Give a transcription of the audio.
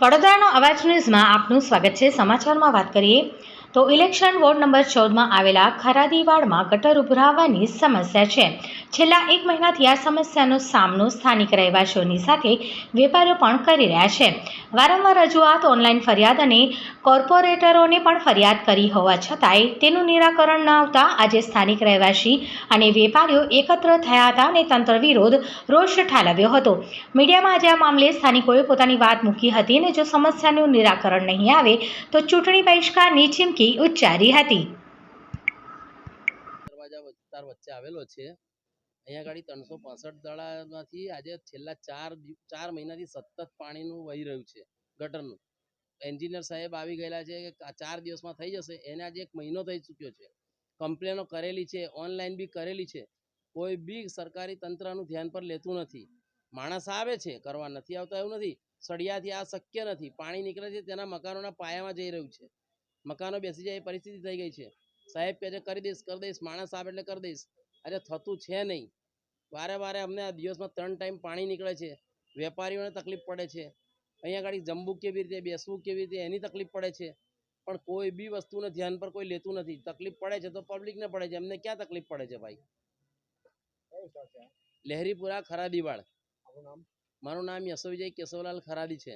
વડોદરાનો અવાજ ન્યૂઝમાં આપનું સ્વાગત છે. સમાચારમાં વાત કરીએ તો ઇલેક્શન વોર્ડ નંબર ચૌદમાં આવેલા ખરાદીવાડમાં ગટર ઉભરાવવાની સમસ્યા છે. છેલ્લા એક મહિનાથી આ સમસ્યાનો સામનો સ્થાનિક રહેવાસીઓની સાથે વેપારીઓ પણ કરી રહ્યા છે. વારંવાર રજૂઆત, ઓનલાઈન ફરિયાદ અને કોર્પોરેટરોને પણ ફરિયાદ કરી હોવા છતાંય તેનું નિરાકરણ ન આવતા આજે સ્થાનિક રહેવાસી અને વેપારીઓ એકત્ર થયા હતા અને તંત્ર વિરોધ રોષ ઠાલવ્યો હતો. મીડિયામાં આજે આ મામલે સ્થાનિકોએ પોતાની વાત મૂકી હતી અને જો સમસ્યાનું નિરાકરણ નહીં આવે, તો ચૂંટણી બહિષ્કારની ચીમકી ઉચ્ચારી હતી. વચ્ચે આવેલો છે. અહીંયા આગળ ત્રણસો પાસઠ દડામાંથી આજે છેલ્લા ચાર ચાર મહિનાથી સતત પાણીનું વહી રહ્યું છે, ગટરનું. એન્જિનિયર સાહેબ આવી ગયેલા છે કે ચાર દિવસમાં થઈ જશે, એને આજે એક મહિનો થઈ ચૂક્યો છે. કમ્પ્લેનો કરેલી છે, ઓનલાઈન બી કરેલી છે. કોઈ બી સરકારી તંત્રનું ધ્યાન પર લેતું નથી. માણસ આવે છે, કરવા નથી આવતા એવું નથી. સળિયાથી આ શક્ય નથી. પાણી નીકળે છે, તેના મકાનોના પાયામાં જઈ રહ્યું છે. મકાનો બેસી જાય, એ પરિસ્થિતિ થઈ ગઈ છે. સાહેબ કહે છે, કરી દઈશ કરી દઈશ, માણસ આવે એટલે કરી દઈશ. અરે થતું છે નહીં. વારે વારે અમને આ દિવસમાં ત્રણ ટાઈમ પાણી નીકળે છે. વેપારીઓને તકલીફ પડે છે. અહીંયા આગળ જમવું કેવી રીતે બેસવું કેવી રીતે એની તકલીફ પડે છે. પણ કોઈ બી વસ્તુને ધ્યાન પર કોઈ લેતું નથી. તકલીફ પડે છે તો પબ્લિકને પડે છે. એમને ક્યાં તકલીફ પડે છે ભાઈ? લહેરીપુરા ખરાદીવાડ મારું નામ? યશો વિજય કેશવલાલ ખરાબી છે.